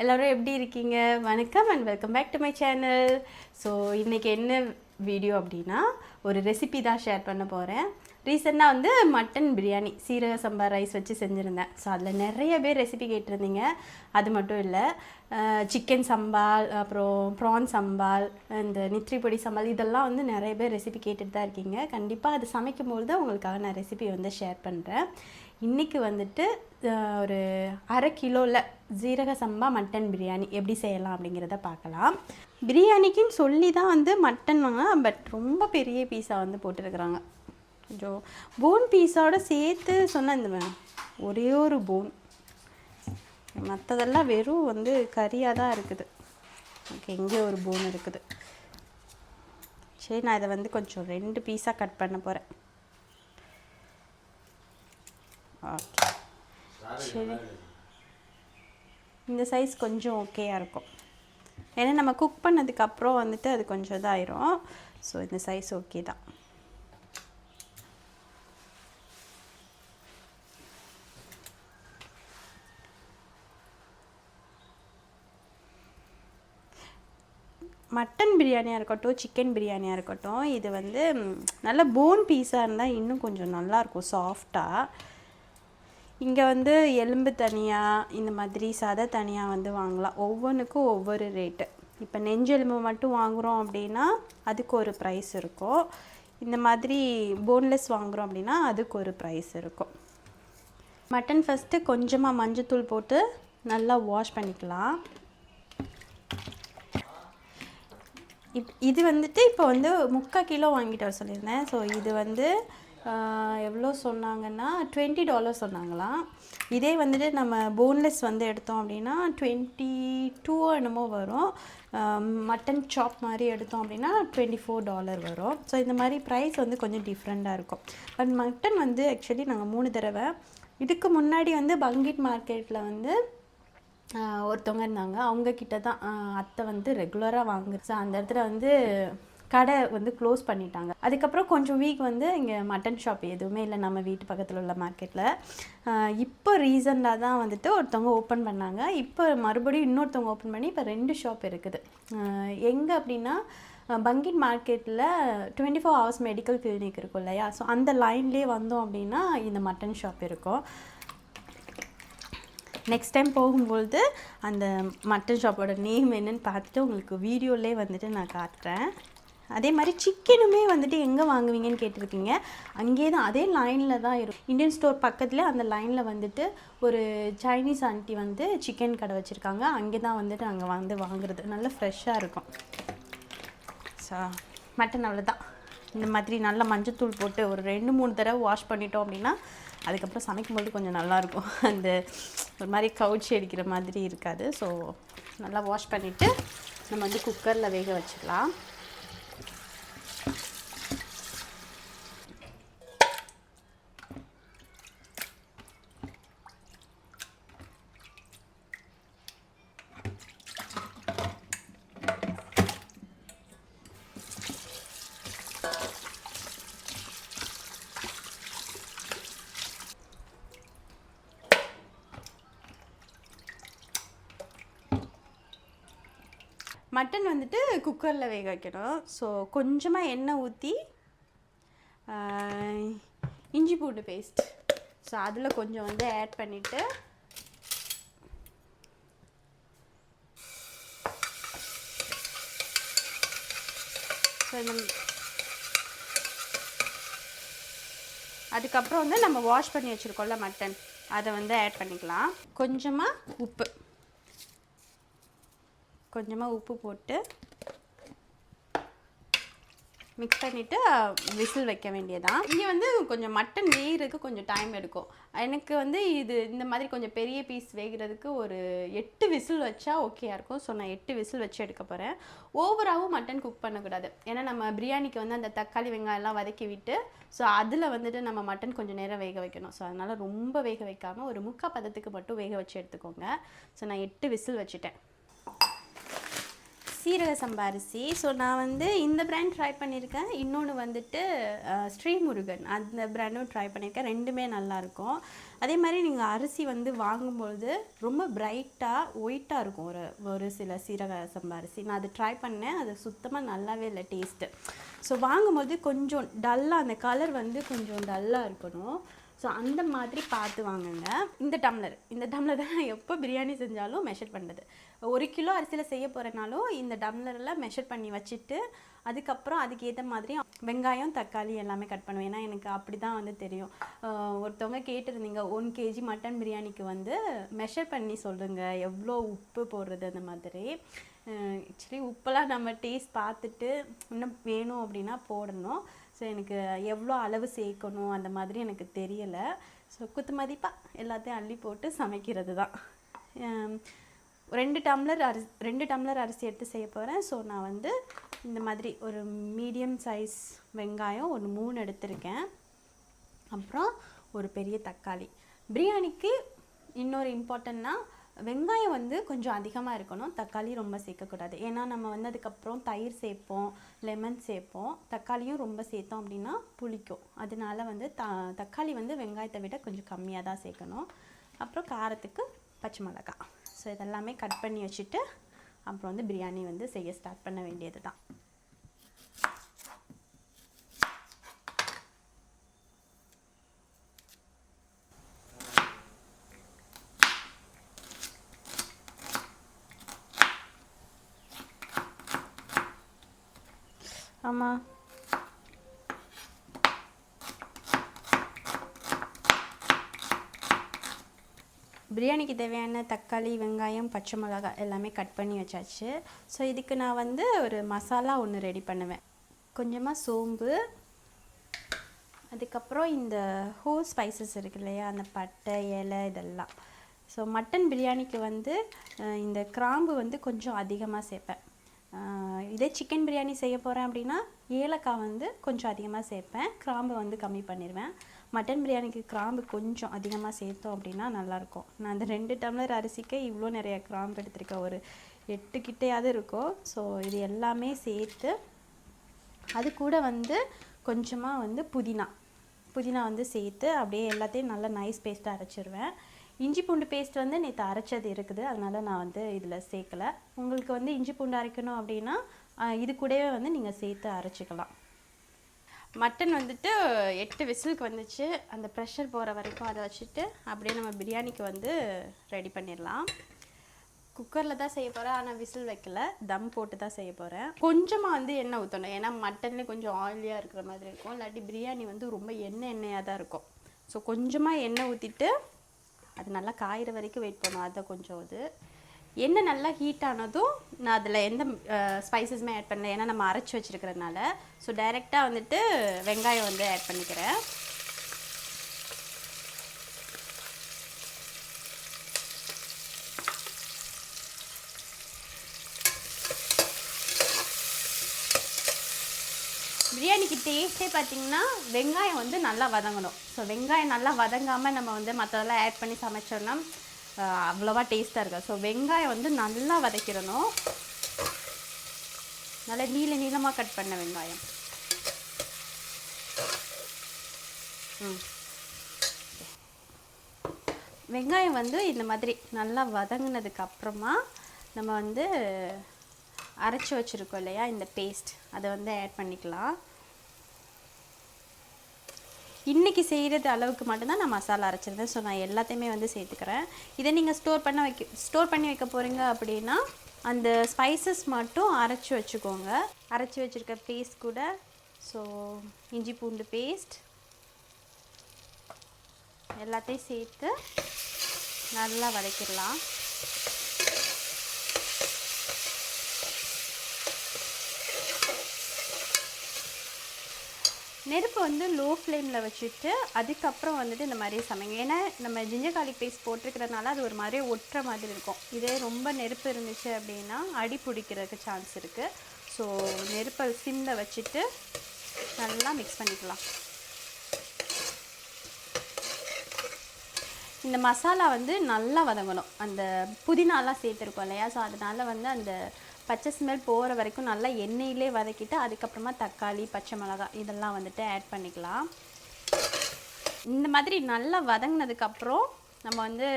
எல்லோரும் எப்படி இருக்கீங்க? வணக்கம் and welcome back to my channel so இன்றைக்கி என்ன வீடியோ அப்படின்னா ஒரு ரெசிபி தான் ஷேர் பண்ண போகிறேன் ரீசெண்டாக வந்து மட்டன் பிரியாணி சீரக சம்பா ரைஸ் வச்சு செஞ்சுருந்தேன். ஸோ அதில் நிறைய பேர் ரெசிபி கேட்டிருந்தீங்க. அது மட்டும் இல்லை சிக்கன் சம்பால் அப்புறம் ப்ரான் சம்பால் இந்த நித்ரி பொடி சம்பால் இதெல்லாம் வந்து நிறைய பேர் ரெசிபி கேட்டுட்டு தான் இருக்கீங்க. கண்டிப்பாக அது சமைக்கும்போது தான் உங்களுக்காக நான் ரெசிபி வந்து ஷேர் பண்ணுறேன் இன்றைக்கி வந்துட்டு ஒரு அரை கிலோவில் ஜீரக சம்பா மட்டன் பிரியாணி எப்படி செய்யலாம் அப்படிங்கிறத பார்க்கலாம். பிரியாணிக்குன்னு சொல்லி தான் வந்து மட்டன் வாங்க பட் ரொம்ப பெரிய பீஸாக வந்து போட்டிருக்கிறாங்க. கொஞ்சம் போன் பீஸோடு சேர்த்து சொன்னால் இந்த ஒரே ஒரு போன் மற்றதெல்லாம் வெறும் வந்து கறியாக தான் இருக்குது. ஓகே இங்கே ஒரு போன் இருக்குது. சரி நான் இதை வந்து கொஞ்சம் ரெண்டு பீஸாக கட் பண்ண போகிறேன் ஓகே சரி இந்த சைஸ் கொஞ்சம் ஓகேயாக இருக்கும். ஏன்னா நம்ம குக் பண்ணதுக்கப்புறம் வந்துட்டு அது கொஞ்சம் இதாயிரும். ஸோ இந்த சைஸ் ஓகே தான். மட்டன் பிரியாணியாக இருக்கட்டும் சிக்கன் பிரியாணியாக இருக்கட்டும் இது வந்து நல்ல போன் பீஸாக இருந்தால் இன்னும் கொஞ்சம் நல்லாயிருக்கும் சாஃப்டாக இங்கே வந்து எலும்பு தனியாக இந்த மாதிரி சதை தனியாக வந்து வாங்கலாம். ஒவ்வொன்றுக்கும் ஒவ்வொரு ரேட்டு இப்போ நெஞ்செலும்பு மட்டும் வாங்குகிறோம் அப்படின்னா அதுக்கு ஒரு ப்ரைஸ் இருக்கும். இந்த மாதிரி போன்லெஸ் வாங்குகிறோம் அப்படின்னா அதுக்கு ஒரு ப்ரைஸ் இருக்கும். மட்டன் ஃபஸ்ட்டு கொஞ்சமாக மஞ்சத்தூள் போட்டு நல்லா வாஷ் பண்ணிக்கலாம். இப் இது வந்துட்டு இப்போ வந்து முக்கால் கிலோ வாங்கிட்டு வர சொல்லியிருந்தேன். ஸோ இது வந்து எவ்வளோ சொன்னாங்கன்னா டுவெண்ட்டி டாலர் சொன்னாங்களாம். இதே வந்துட்டு நம்ம போன்லெஸ் வந்து எடுத்தோம் அப்படின்னா டுவெண்ட்டி டூ என்னமோ வரும். மட்டன் சாப் மாதிரி எடுத்தோம் அப்படின்னா டுவெண்ட்டி ஃபோர் டாலர் வரும். ஸோ இந்த மாதிரி ப்ரைஸ் வந்து கொஞ்சம் டிஃப்ரெண்ட்டாக இருக்கும். பட் மட்டன் வந்து ஆக்சுவலி நாங்கள் மூணு தடவை. இதுக்கு முன்னாடி வந்து பங்கிட் மார்க்கெட்டில் வந்து ஒருத்தவங்க இருந்தாங்க. அவங்கக்கிட்ட தான் அத்தை வந்து ரெகுலராக வாங்குச்சு ஸோ அந்த இடத்துல வந்து கடை வந்து க்ளோஸ் பண்ணிட்டாங்க. அதுக்கப்புறம் கொஞ்சம் வீக் வந்து இங்கே மட்டன் ஷாப் எதுவுமே இல்லை நம்ம வீட்டு பக்கத்தில் உள்ள மார்க்கெட்டில் இப்போ ரீசண்டாக தான் வந்துட்டு ஒருத்தவங்க ஓப்பன் பண்ணாங்க. இப்போ மறுபடியும் இன்னொருத்தவங்க ஓப்பன் பண்ணி இப்போ ரெண்டு ஷாப் இருக்குது. எங்கே அப்படின்னா பங்கின் பங்கிட் மார்க்கெட்டில் twenty four hours medical clinic இருக்கும் இல்லையா? ஸோ அந்த லைன்லேயே வந்தோம் அப்படின்னா இந்த மட்டன் ஷாப் இருக்கும். நெக்ஸ்ட் டைம் போகும்பொழுது அந்த மட்டன் ஷாப்போட நேம் என்னன்னு பார்த்துட்டு உங்களுக்கு வீடியோலேயே வந்துட்டு நான் காட்டுறேன். அதே மாதிரி சிக்கனுமே வந்துட்டு எங்கே வாங்குவீங்கன்னு கேட்டிருக்கீங்க. அங்கேயே தான் அதே லைனில் தான் இருக்கும் இந்தியன் ஸ்டோர் பக்கத்தில் அந்த லைனில் வந்துட்டு ஒரு சைனீஸ் ஆண்டி வந்து சிக்கன் கடை வச்சுருக்காங்க. அங்கே தான் வந்துட்டு நாங்கள் வந்து வாங்குறது. நல்லா ஃப்ரெஷ்ஷாக இருக்கும். ஸோ மட்டன் அவ்வளோதான் இந்த மாதிரி நல்லா மஞ்சத்தூள் போட்டு ஒரு ரெண்டு மூணு தடவை வாஷ் பண்ணிட்டோம் அப்படின்னா அதுக்கப்புறம் சமைக்கும்போது கொஞ்சம் நல்லாயிருக்கும் அந்த ஒரு மாதிரி கவுச்சி அடிக்கிற மாதிரி இருக்காது. ஸோ நல்லா வாஷ் பண்ணிவிட்டு நம்ம வந்து குக்கரில் வேக வச்சுக்கலாம். மட்டன் வந்துட்டு குக்கரில் வேக வைக்கணும். ஸோ கொஞ்சமாக எண்ணெய் ஊற்றி இஞ்சி பூண்டு பேஸ்ட் ஸோ அதில் கொஞ்சம் வந்து ஆட் பண்ணிவிட்டு ஸோ இந்த அதுக்கப்புறம் வந்து நம்ம வாஷ் பண்ணி வச்சுருக்கோம்ல மட்டன் அதை வந்து ஆட் பண்ணிக்கலாம். கொஞ்சமாக உப்பு. கொஞ்சமாக உப்பு போட்டு மிக்ஸ் பண்ணிவிட்டு விசில் வைக்க வேண்டியதான் இங்கே வந்து கொஞ்சம் மட்டன் வேகிறதுக்கு கொஞ்சம் டைம் எடுக்கும். எனக்கு வந்து இது இந்த மாதிரி கொஞ்சம் பெரிய பீஸ் வேகிறதுக்கு ஒரு எட்டு விசில் வச்சா ஓகேயா இருக்கும். ஸோ நான் எட்டு விசில் வச்சு எடுக்க போகிறேன் ஓவராகவும் மட்டன் குக் பண்ணக்கூடாது. ஏன்னா நம்ம பிரியாணிக்கு வந்து அந்த தக்காளி வெங்காயம்லாம் வதக்கி விட்டு ஸோ அதில் வந்துட்டு நம்ம மட்டன் கொஞ்சம் நேரம் வேக வைக்கணும். ஸோ அதனால் ரொம்ப வேக வைக்காமல் ஒரு முக்கால் பதத்துக்கு மட்டும் வேக வச்சு எடுத்துக்கோங்க. ஸோ நான் எட்டு விசில் வச்சுட்டேன். சீரக சம்பா அரிசி. ஸோ நான் வந்து இந்த பிராண்ட் ட்ரை பண்ணியிருக்கேன் இன்னொன்று வந்துட்டு ஸ்ரீமுருகன். அந்த பிராண்டும் ட்ரை பண்ணியிருக்கேன் ரெண்டுமே நல்லாயிருக்கும் அதே மாதிரி நீங்கள் அரிசி வந்து வாங்கும்பொழுது ரொம்ப பிரைட்டாக ஒயிட்டாக இருக்கும். ஒரு ஒரு சில சீரக சம்பா அரிசி. நான் அது ட்ரை பண்ணேன். அது சுத்தமாக நல்லாவே இல்லை டேஸ்ட்டு ஸோ வாங்கும்போது கொஞ்சம் டல்லாக அந்த கலர் வந்து கொஞ்சம் டல்லாக இருக்கணும். ஸோ அந்த மாதிரி பார்த்து வாங்குங்க. இந்த டம்ளர். இந்த டம்ளர் தான் நான் எப்போ பிரியாணி செஞ்சாலும் மெஷர் பண்ணுறது ஒரு கிலோ அரிசியில் செய்ய போகிறனாலும் இந்த டம்ளரில் மெஷர் பண்ணி வச்சுட்டு அதுக்கப்புறம் அதுக்கு ஏற்ற மாதிரி வெங்காயம் தக்காளி எல்லாமே கட் பண்ணுவேன். ஏன்னா எனக்கு அப்படி தான் வந்து தெரியும். ஒருத்தவங்க கேட்டிருந்தீங்க ஒன் கேஜி மட்டன் பிரியாணிக்கு வந்து மெஷர் பண்ணி சொல்லுங்கள் எவ்வளோ உப்பு போடுறது? அந்த மாதிரி. ஆக்சுவலி உப்பெல்லாம் நம்ம டேஸ்ட் பார்த்துட்டு இன்னும் வேணும் அப்படின்னா போடணும். ஸோ எனக்கு எவ்வளோ அளவு சேர்க்கணும் அந்த மாதிரி எனக்கு தெரியலை. ஸோ குத்து மதிப்பாக எல்லாத்தையும் அள்ளி போட்டு சமைக்கிறது தான். ரெண்டு டம்ளர் அரிசி ரெண்டு டம்ளர் அரிசி எடுத்து செய்ய போகிறேன் ஸோ நான் வந்து இந்த மாதிரி ஒரு மீடியம் சைஸ் வெங்காயம் ஒரு மூணு எடுத்திருக்கேன். அப்புறம் ஒரு பெரிய தக்காளி. பிரியாணிக்கு இன்னொரு இம்பார்ட்டன்னா வெங்காயம் வந்து கொஞ்சம் அதிகமாக இருக்கணும். தக்காளி ரொம்ப சேர்க்கக்கூடாது. ஏன்னா நம்ம வந்து அதுக்கப்புறம் தயிர் சேர்ப்போம் லெமன் சேர்ப்போம். தக்காளியும் ரொம்ப சேர்த்தோம் அப்படின்னா புளிக்கும். அதனால வந்து த தக்காளி வந்து வெங்காயத்தை விட கொஞ்சம் கம்மியாக தான் சேர்க்கணும். அப்புறம் காரத்துக்கு பச்சை மிளகாய். ஸோ இதெல்லாமே கட் பண்ணி வச்சுட்டு அப்புறம் வந்து பிரியாணி வந்து செய்ய ஸ்டார்ட் பண்ண வேண்டியது தான் ஆமாம் பிரியாணிக்கு தேவையான தக்காளி வெங்காயம் பச்சை மிளகாய் எல்லாமே கட் பண்ணி வச்சாச்சு. ஸோ இதுக்கு நான் வந்து ஒரு மசாலா ஒன்று ரெடி பண்ணுவேன். கொஞ்சமாக சோம்பு அதுக்கப்புறம் இந்த ஹோல் ஸ்பைசஸ் இருக்கு இல்லையா அந்த பட்டை இலை இதெல்லாம். ஸோ மட்டன் பிரியாணிக்கு வந்து இந்த கிராம்பு வந்து கொஞ்சம் அதிகமாக சேர்ப்பேன். இதே சிக்கன் பிரியாணி செய்ய போகிறேன் அப்படின்னா ஏலக்காய் வந்து கொஞ்சம் அதிகமாக சேர்ப்பேன். கிராம்பு வந்து கம்மி பண்ணிடுவேன் மட்டன் பிரியாணிக்கு கிராம்பு கொஞ்சம் அதிகமாக சேர்த்தோம் அப்படின்னா நல்லாயிருக்கும். நான் அந்த ரெண்டு டம்ளர் அரிசிக்கு இவ்வளோ நிறைய கிராம்பு எடுத்திருக்கேன் ஒரு எட்டு கிட்டையாவது இருக்கும் ஸோ இது எல்லாமே சேர்த்து அது கூட வந்து கொஞ்சமாக வந்து புதினா. புதினா வந்து சேர்த்து அப்படியே எல்லாத்தையும் நல்லா நைஸ் பேஸ்ட்டாக அரைச்சிருவேன். இஞ்சி பூண்டு பேஸ்ட் வந்து நேற்று அரைச்சது இருக்குது. அதனால நான் வந்து இதில் சேர்க்கல. உங்களுக்கு வந்து இஞ்சி பூண்டு அரைக்கணும் அப்படின்னா இது கூடவே வந்து நீங்கள் சேர்த்து அரைச்சிக்கலாம். மட்டன் வந்துட்டு எட்டு விசிலுக்கு வந்துச்சு. அந்த ப்ரெஷர் போகிற வரைக்கும் அதை வச்சுட்டு அப்படியே நம்ம பிரியாணிக்கு வந்து ரெடி பண்ணிடலாம். குக்கரில் தான் செய்ய போகிறேன் ஆனால் விசில் வைக்கல. தம் போட்டு தான் செய்ய போகிறேன் கொஞ்சமாக வந்து எண்ணெய் ஊற்றணும் ஏன்னா மட்டன்லேயே கொஞ்சம் ஆயிலியாக இருக்கிற மாதிரி இருக்கும். இல்லாட்டி பிரியாணி வந்து ரொம்ப எண்ணெய் எண்ணெயாக தான் இருக்கும். ஸோ கொஞ்சமாக எண்ணெய் ஊற்றிட்டு அது நல்லா காயிற வரைக்கும் வெயிட் பண்ணும். அதை கொஞ்சம் இது. எண்ணெய் நல்லா ஹீட் ஆனதும் நான் அதில் எந்த ஸ்பைசஸுமே ஆட் பண்ணல. ஏன்னா நம்ம அரைச்சி வச்சுருக்கிறதுனால. ஸோ டைரெக்டாக வந்துட்டு வெங்காயம் வந்து ஆட் பண்ணிக்கிறேன் பிரியாணிக்கு டேஸ்ட்டே பார்த்திங்கன்னா வெங்காயம் வந்து நல்லா வதங்கணும். ஸோ வெங்காயம் நல்லா வதங்காமல் நம்ம வந்து மற்றதெல்லாம் ஆட் பண்ணி சமைச்சோன்னா அவ்வளோவா டேஸ்ட்டாக இருக்கும் ஸோ வெங்காயம் வந்து நல்லா வதக்கிடணும். நல்லா நீள நீளமாக கட் பண்ண வெங்காயம். ம். வெங்காயம் வந்து இந்த மாதிரி நல்லா வதங்கினதுக்கு அப்புறமா நம்ம வந்து அரைச்சி வச்சுருக்கோம் இல்லையா இந்த பேஸ்ட் அதை வந்து ஆட் பண்ணிக்கலாம். இன்றைக்கி செய்கிறது அளவுக்கு மட்டும்தான் நான் மசாலா அரைச்சிருந்தேன். ஸோ நான் எல்லாத்தையுமே வந்து சேர்த்துக்கிறேன். இதை நீங்கள் ஸ்டோர் பண்ண வைக்க ஸ்டோர் பண்ணி வைக்க போகிறீங்க அப்படின்னா அந்த ஸ்பைசஸ் மட்டும் அரைச்சி வச்சுக்கோங்க. அரைச்சி வச்சுருக்க பேஸ்ட் கூட ஸோ இஞ்சி பூண்டு பேஸ்ட் எல்லாத்தையும் சேர்த்து நல்லா வதக்கிடலாம். நெருப்பு வந்து லோ ஃப்ளேமில் வச்சுட்டு அதுக்கப்புறம் வந்துட்டு இந்த மாதிரி சமைங்க. ஏன்னா நம்ம ஜிஞ்சர் garlic பேஸ்ட் போட்டிருக்கிறதுனால அது ஒரு மாதிரி ஒட்டுற மாதிரி இருக்கும். இதே ரொம்ப நெருப்பு இருந்துச்சு அப்படின்னா அடி பிடிக்கிறதுக்கு சான்ஸ் இருக்குது ஸோ நெருப்பை சிம்மில் வச்சுட்டு நல்லா மிக்ஸ் பண்ணிக்கலாம். இந்த மசாலா வந்து நல்லா வதங்கணும். அந்த புதினாலாம் சேர்த்துருக்கோம் இல்லையா? ஸோ அதனால் வந்து அந்த பச்சை ஸ்மெல் போகிற வரைக்கும் நல்லா எண்ணெயிலே வதக்கிட்டு அதுக்கப்புறமா தக்காளி பச்சை மிளகாய் இதெல்லாம் வந்துட்டு ஆட் பண்ணிக்கலாம். இந்த மாதிரி நல்லா வதங்கினதுக்கப்புறம் நம்ம வந்து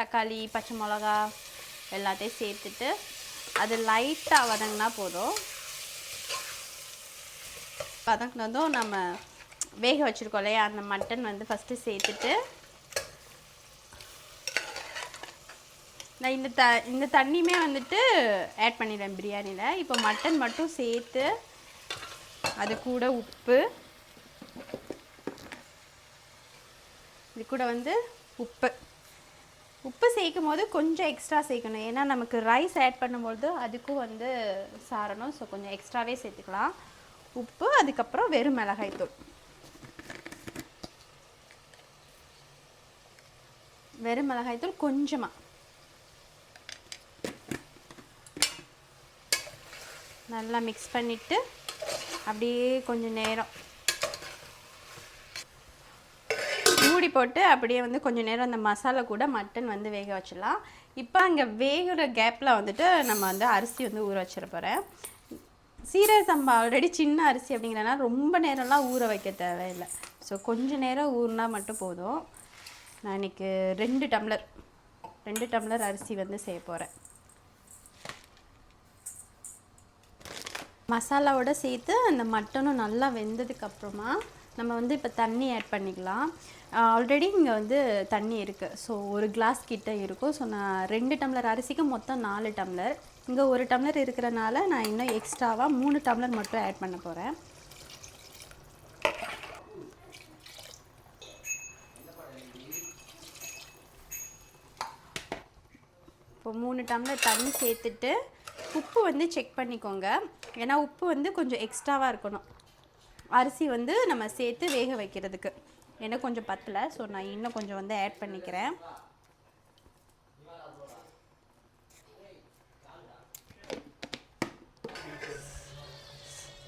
தக்காளி பச்சை மிளகா எல்லாத்தையும் சேர்த்துட்டு அது லைட்டாக வதங்கினா போதும். வதங்கினதும் நம்ம வேக வச்சுருக்கோம் இல்லையா? அந்த மட்டன் வந்து ஃபஸ்ட்டு சேர்த்துட்டு நான் இந்த த இந்த தண்ணியுமே வந்துட்டு ஆட் பண்ணிடுறேன் பிரியாணியில். இப்போ மட்டன் மட்டும் சேர்த்து அது கூட உப்பு. இது கூட வந்து உப்பு. உப்பு சேர்க்கும் போது கொஞ்சம் எக்ஸ்ட்ரா சேர்க்கணும். ஏன்னா நமக்கு ரைஸ் ஆட் பண்ணும்பொழுது அதுக்கும் வந்து சாரணும். ஸோ கொஞ்சம் எக்ஸ்ட்ராவே சேர்த்துக்கலாம். உப்பு அதுக்கப்புறம் வெறும் மிளகாய் தூள். வெறும் மிளகாய் தூள் கொஞ்சமாக நல்லா மிக்ஸ் பண்ணிவிட்டு அப்படியே கொஞ்சம் நேரம். மூடி போட்டு அப்படியே வந்து கொஞ்சம் நேரம் அந்த மசாலா கூட மட்டன் வந்து வேக வச்சிடலாம். இப்போ அங்கே வேகிற கேப்பில் வந்துட்டு நம்ம வந்து அரிசி வந்து ஊற வச்சிட போகிறேன் சீரக சம்பா ஆல்ரெடி சின்ன அரிசி அப்படிங்கிறனால ரொம்ப நேரம்லாம் ஊற வைக்க தேவையில்லை. ஸோ கொஞ்சம் நேரம் ஊறினா மட்டும் போதும். நான் இன்றைக்கி ரெண்டு டம்ளர் ரெண்டு டம்ளர் அரிசி வந்து செய்ய போகிறேன் மசாலாவோட சேர்த்து அந்த மட்டனும் நல்லா வெந்ததுக்கு அப்புறமா நம்ம வந்து இப்போ தண்ணி ஆட் பண்ணிக்கலாம். ஆல்ரெடி இங்கே வந்து தண்ணி இருக்குது ஸோ ஒரு கிளாஸ் கிட்ட இருக்கும். ஸோ நான் ரெண்டு டம்ளர் அரிசிக்கு மொத்தம் நாலு டம்ளர். இங்கே ஒரு டம்ளர் இருக்கிறனால நான் இன்னும் எக்ஸ்ட்ராவாக மூணு டம்ளர் மட்டும் ஆட் பண்ண போகிறேன் இப்போ மூணு டம்ளர் தண்ணி சேர்த்துட்டு உப்பு வந்து செக் பண்ணிக்கோங்க. ஏன்னா உப்பு வந்து கொஞ்சம் எக்ஸ்ட்ராவாக இருக்கணும். அரிசி வந்து நம்ம சேர்த்து வேக வைக்கிறதுக்கு. ஏன்னா கொஞ்சம் பத்தலை ஸோ நான் இன்னும் கொஞ்சம் வந்து ஆட் பண்ணிக்கிறேன்.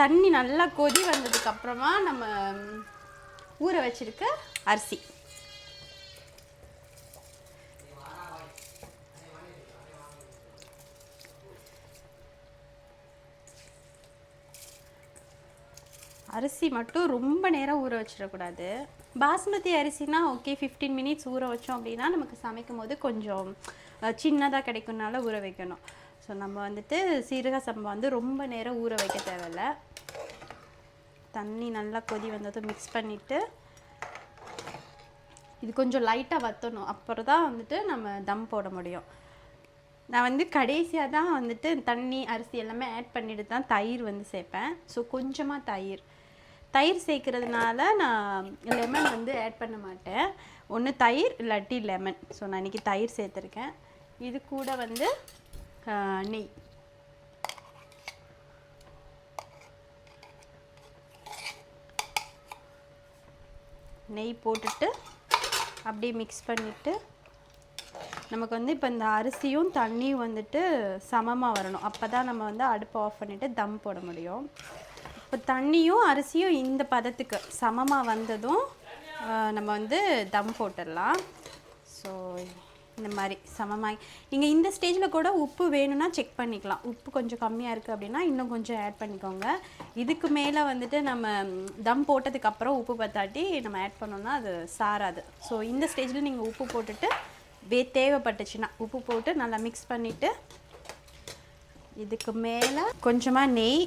தண்ணி நல்லா கொதி வந்ததுக்கு அப்புறமா நம்ம ஊற வச்சிருக்க அரிசி. அரிசி மட்டும் ரொம்ப நேரம் ஊற வச்சிடக்கூடாது. பாஸ்மதி அரிசினா ஓகே ஃபிஃப்டீன் மினிட்ஸ் ஊற வச்சோம் அப்படின்னா நமக்கு சமைக்கும் போது கொஞ்சம் சின்னதாக கிடைக்கும்னால ஊற வைக்கணும். ஸோ நம்ம வந்துட்டு சீரக சம்பா வந்து ரொம்ப நேரம் ஊற வைக்க தேவையில்ல. தண்ணி நல்லா கொதி வந்ததும் மிக்ஸ் பண்ணிவிட்டு இது கொஞ்சம் லைட்டாக வற்றணும் அப்புறம் தான் வந்துட்டு நம்ம தம் போட முடியும். நான் வந்து கடைசியாக தான் வந்துட்டு தண்ணி அரிசி எல்லாமே ஆட் பண்ணிவிட்டு தான் தயிர் வந்து சேர்ப்பேன். ஸோ கொஞ்சமாக தயிர். தயிர் சேர்க்கறதுனால நான் லெமன் வந்து ஆட் பண்ண மாட்டேன். ஒன்று தயிர் இல்லாட்டி லெமன் ஸோ நான் இன்றைக்கி தயிர் சேர்த்துருக்கேன். இது கூட வந்து நெய். நெய் போட்டுட்டு அப்படியே மிக்ஸ் பண்ணிவிட்டு நமக்கு வந்து இப்போ இந்த அரிசியும் தண்ணியும் வந்துட்டு சமமாக வரணும். அப்போ தான் நம்ம வந்து அடுப்பை ஆஃப் பண்ணிவிட்டு தம் போட முடியும். இப்போ தண்ணியும் அரிசியும் இந்த பதத்துக்கு சமமாக வந்ததும் நம்ம வந்து தம் போட்டுடலாம். ஸோ இந்த மாதிரி சமமாகி நீங்கள் இந்த ஸ்டேஜில் கூட உப்பு வேணும்னா செக் பண்ணிக்கலாம். உப்பு கொஞ்சம் கம்மியாக இருக்குது அப்படின்னா இன்னும் கொஞ்சம் ஆட் பண்ணிக்கோங்க. இதுக்கு மேலே வந்துட்டு நம்ம தம் போட்டதுக்கப்புறம் உப்பு பத்தாட்டி நம்ம ஆட் பண்ணோம்னா அது சாராது. ஸோ இந்த ஸ்டேஜில் நீங்கள் உப்பு போட்டுட்டு வே தேவைப்பட்டுச்சுன்னா உப்பு போட்டு நல்லா மிக்ஸ் பண்ணிவிட்டு இதுக்கு மேலே கொஞ்சமாக நெய்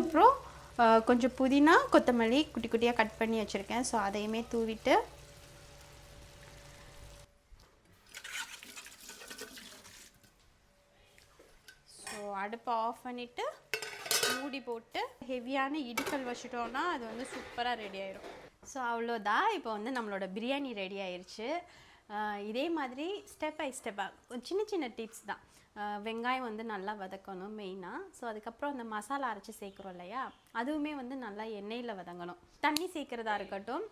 அப்புறம் கொஞ்சம் புதினா கொத்தமல்லி குட்டி குட்டியாக கட் பண்ணி வச்சுருக்கேன். ஸோ அதையுமே தூவிட்டு ஸோ அடுப்பை ஆஃப் பண்ணிவிட்டு மூடி போட்டு ஹெவியான இடிக்கல் வச்சுட்டோன்னா அது வந்து சூப்பராக ரெடி ஆயிடும் ஸோ அவ்வளோதான். இப்போ வந்து நம்மளோட பிரியாணி ரெடி ஆயிடுச்சு இதே மாதிரி ஸ்டெப் பை ஸ்டெப்பாக சின்ன சின்ன டிப்ஸ் தான். வெங்காயம் வந்து நல்லா வதக்கணும் மெயினாக ஸோ அதுக்கப்புறம் அந்த மசாலா அரைச்சி சேர்க்குறோம் இல்லையா? அதுவுமே வந்து நல்லா எண்ணெயில் வதங்கணும். தண்ணி சேர்க்குறதா இருக்கட்டும்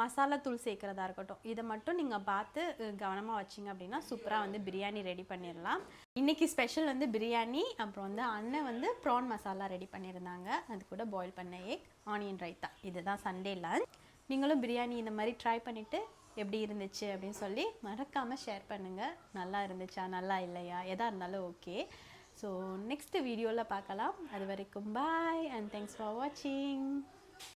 மசாலா தூள் சேர்க்குறதா இருக்கட்டும் இதை மட்டும் நீங்கள் பார்த்து கவனமாக வச்சிங்க அப்படின்னா சூப்பராக வந்து பிரியாணி ரெடி பண்ணிடலாம். இன்றைக்கி ஸ்பெஷல் வந்து பிரியாணி அப்புறம் வந்து அண்ணன் வந்து ப்ரான் மசாலா ரெடி பண்ணியிருந்தாங்க. அது கூட பாயில் பண்ண எக் ஆனியன் ரைத்தா. இதுதான் சண்டே லஞ்ச் நீங்களும் பிரியாணி இந்த மாதிரி ட்ரை பண்ணிவிட்டு எப்படி இருந்துச்சு அப்படின்னு சொல்லி மறக்காமல் ஷேர் பண்ணுங்கள் நல்லா இருந்துச்சா நல்லா இல்லையா எதாக இருந்தாலும் ஓகே ஸோ நெக்ஸ்ட் வீடியோவில் பார்க்கலாம். அது வரைக்கும் பாய் அண்ட் தேங்க்ஸ் ஃபார் வாட்சிங்